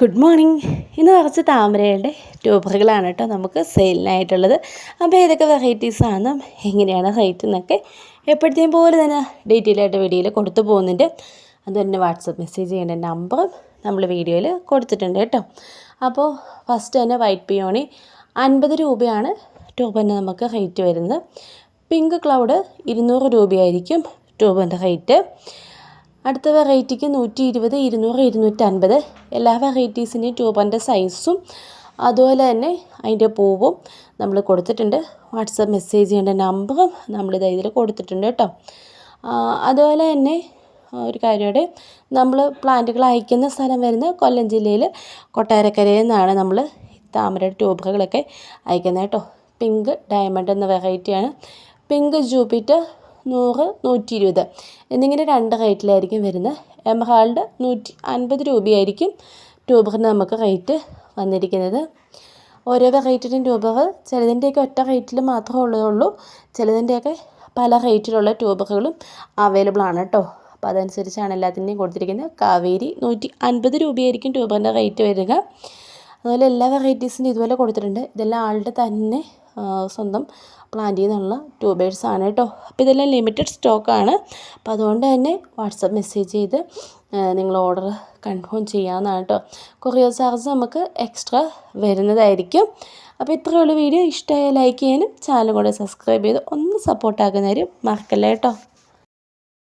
Good morning ഇന്ന് കുറച്ച് താമരയുടെ ട്യൂബറുകളാണ് കേട്ടോ നമുക്ക് സെയിലിനായിട്ടുള്ളത്. അപ്പോൾ ഏതൊക്കെ വെറൈറ്റീസാണെന്നും എങ്ങനെയാണ് റേറ്റ് എന്നൊക്കെ എപ്പോഴത്തെയും പോലെ തന്നെ ഡീറ്റെയിൽ ആയിട്ട് വീഡിയോയിൽ കൊടുത്തു പോകുന്നുണ്ട്. അത് തന്നെ വാട്സപ്പ് മെസ്സേജ് ചെയ്യേണ്ട നമ്പറും നമ്മൾ വീഡിയോയിൽ കൊടുത്തിട്ടുണ്ട് കേട്ടോ. അപ്പോൾ ഫസ്റ്റ് തന്നെ വൈറ്റ് പിയോണി അൻപത് രൂപയാണ് ട്യൂബിന് നമുക്ക് റേറ്റ് വരുന്നത്. പിങ്ക് ക്ലൗഡ് ഇരുന്നൂറ് രൂപയായിരിക്കും ട്യൂബിന്റെ റേറ്റ് അടുത്ത വെറൈറ്റിക്ക് നൂറ്റി ഇരുപത് ഇരുന്നൂറ് ഇരുന്നൂറ്റൻപത്. എല്ലാ വെറൈറ്റീസിന്റെയും ട്യൂബറിന്റെ സൈസും അതുപോലെ തന്നെ അതിന്റെ പൂവും നമ്മൾ കൊടുത്തിട്ടുണ്ട്. വാട്സപ്പ് മെസ്സേജ് ചെയ്യേണ്ട നമ്പറും നമ്മളിത് ഇതിൽ കൊടുത്തിട്ടുണ്ട് കേട്ടോ. അതുപോലെ തന്നെ ഒരു കാര്യമാണ് നമ്മൾ പ്ലാന്റുകൾ അയക്കുന്ന സ്ഥലം വരുന്നത് കൊല്ലം ജില്ലയിൽ കൊട്ടാരക്കരയിൽ നിന്നാണ് നമ്മൾ താമര ട്യൂബുകളൊക്കെ അയക്കുന്നത് കേട്ടോ. പിങ്ക് ഡയമണ്ട് എന്ന വെറൈറ്റിയാണ് പിങ്ക് ജൂപ്പിറ്റർ നൂറ് നൂറ്റി ഇരുപത് എന്നിങ്ങനെ രണ്ട് റേറ്റിലായിരിക്കും വരുന്നത്. എമറാൾഡ് നൂറ്റി അൻപത് രൂപയായിരിക്കും ട്യൂബറിന് നമുക്ക് റേറ്റ് വന്നിരിക്കുന്നത്. ഓരോ വെറൈറ്റിന്റെയും ട്യൂബർ ചിലതിന്റെയൊക്കെ ഒറ്റ റേറ്റിൽ മാത്രമേ ഉള്ളതുള്ളൂ. ചിലതിന്റെയൊക്കെ പല റേറ്റിലുള്ള ട്യൂബറുകളും അവൈലബിൾ ആണ് കേട്ടോ. അപ്പോൾ അതനുസരിച്ചാണ് എല്ലാത്തിന്റെയും കൊടുത്തിരിക്കുന്നത്. കാവേരി നൂറ്റി അൻപത് രൂപയായിരിക്കും ട്യൂബറിന്റെ റേറ്റ് വരിക. അതുപോലെ എല്ലാ വെറൈറ്റീസിന്റെ ഇതുപോലെ കൊടുത്തിട്ടുണ്ട്. ഇതെല്ലാം ആളുടെ തന്നെ സ്വന്തം പ്ലാന്റ് ചെയ്യുന്നുള്ള ട്യൂബേഴ്സ് ആണ് കേട്ടോ. അപ്പോൾ ഇതെല്ലാം ലിമിറ്റഡ് സ്റ്റോക്കാണ് അപ്പോൾ അതുകൊണ്ട് തന്നെ വാട്സപ്പ് മെസ്സേജ് ചെയ്ത് നിങ്ങൾ ഓർഡർ കൺഫേം ചെയ്യാവുന്നതാണ് കേട്ടോ. കൊറിയർ ചാർജ് നമുക്ക് എക്സ്ട്രാ വരുന്നതായിരിക്കും. അപ്പോൾ ഇത്രയുള്ള വീഡിയോ ഇഷ്ടമായ ലൈക്ക് ചെയ്യാനും ചാനൽ കൂടെ സബ്സ്ക്രൈബ് ചെയ്ത് ഒന്ന് സപ്പോർട്ടാക്കുന്നവരും മറക്കല്ലേ കേട്ടോ.